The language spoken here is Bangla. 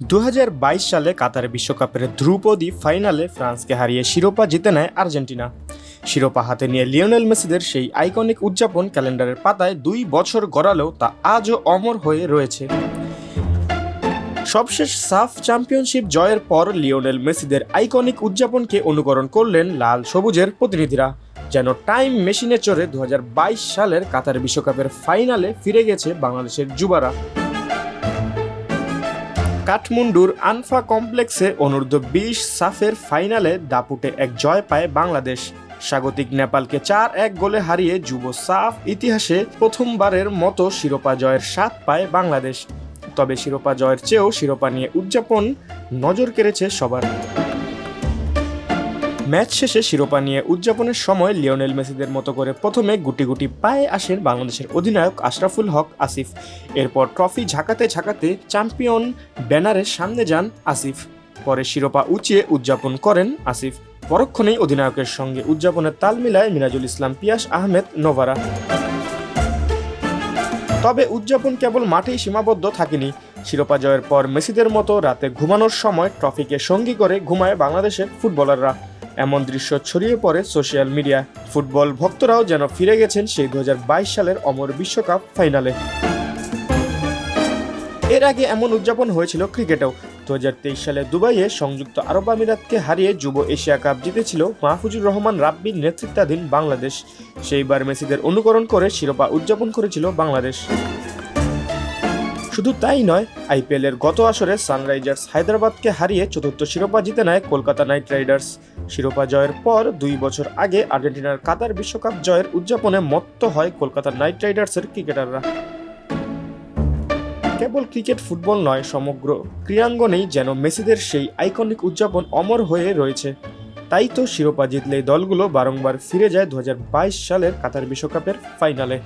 দু হাজার বাইশ সালে কাতার বিশ্বকাপের ধ্রুপদী ফাইনালে ফ্রান্সকে হারিয়ে শিরোপা জিতে নেয় আর্জেন্টিনা। শিরোপা হাতে নিয়ে লিওনেল মেসিদের সেই আইকনিক উদযাপন ক্যালেন্ডারের পাতায় দুই বছর গড়ালেও তা আজও অমর হয়ে রয়েছে। সবশেষ সাফ চ্যাম্পিয়নশিপ জয়ের পর লিওনেল মেসিদের আইকনিক উদযাপনকে অনুকরণ করলেন লাল সবুজের প্রতিনিধিরা। যেন টাইম মেশিনে চড়ে দু হাজার বাইশ সালের কাতার বিশ্বকাপের ফাইনালে ফিরে গেছে বাংলাদেশের যুবারা। কাঠমান্ডুর আনফা কমপ্লেক্সে অনূর্ধ্ব বিশ সাফের ফাইনালে দাপুটে এক জয় পায় বাংলাদেশ। স্বাগতিক নেপালকে চার এক গোলে হারিয়ে যুব সাফ ইতিহাসে প্রথমবারের মতো শিরোপা জয়ের স্বাদ পায় বাংলাদেশ। তবে শিরোপা জয়ের চেয়েও শিরোপা নিয়ে উদযাপন নজর কেড়েছে সবার ম্যাচ শেষে শিরোপা নিয়ে উদযাপনের সময় লিওনেল মেসিদের মতো করে প্রথমে গুটি গুটি পায়ে আসেন বাংলাদেশের অধিনায়ক আশরাফুল হক আসিফ। এরপর ট্রফি ঝাঁকাতে ঝাঁকাতে চ্যাম্পিয়ন ব্যানারের সামনে যান আসিফ। পরে শিরোপা উঁচিয়ে উদযাপন করেন আসিফ। পরক্ষণেই অধিনায়কের সঙ্গে উদযাপনের তাল মিলায় মিরাজুল ইসলাম, পিয়াস আহমেদ, নোভারা। তবে উদযাপন কেবল মাঠেই সীমাবদ্ধ থাকেনি। শিরোপা জয়ের পর মেসিদের মতো রাতে ঘুমানোর সময় ট্রফিকে সঙ্গী করে ঘুমায় বাংলাদেশের ফুটবলাররা। এমন দৃশ্য ছড়িয়ে পড়ে সোশ্যাল মিডিয়া ফুটবল ভক্তরাও যেন ফিরে গেছেন সেই দু হাজার বাইশ সালের অমর বিশ্বকাপ ফাইনালে। এর আগে এমন উদযাপন হয়েছিল ক্রিকেটেও। দু হাজার তেইশ সালে দুবাইয়ে সংযুক্ত আরব আমিরাতকে হারিয়ে যুব এশিয়া কাপ জিতেছিল মাহফুজুর রহমান রাব্বির নেতৃত্বাধীন বাংলাদেশ। সেইবার মেসিদের অনুকরণ করে শিরোপা উদযাপন করেছিল বাংলাদেশ। শুধু তাই নয় আইপিএলের গত আসরে সানরাইজার্স হায়দ্রাবাদকে হারিয়ে চতুর্থ শিরোপা জিতে নেয় কলকাতা নাইট রাইডার্স। শিরোপা জয়ের পর দুই বছর আগে আর্জেন্টিনার কাতার বিশ্বকাপ জয়ের উদযাপনে মত্ত হয় কলকাতা নাইট রাইডার্সের ক্রিকেটাররা। কেবল ক্রিকেট ফুটবল নয়, সমগ্র ক্রীড়াঙ্গনেই যেন মেসিদের সেই আইকনিক উদযাপন অমর হয়ে রয়েছে। তাই তো শিরোপা জিতলেই দলগুলো বারংবার ফিরে যায় দু হাজার বাইশ সালের কাতার বিশ্বকাপের ফাইনালে।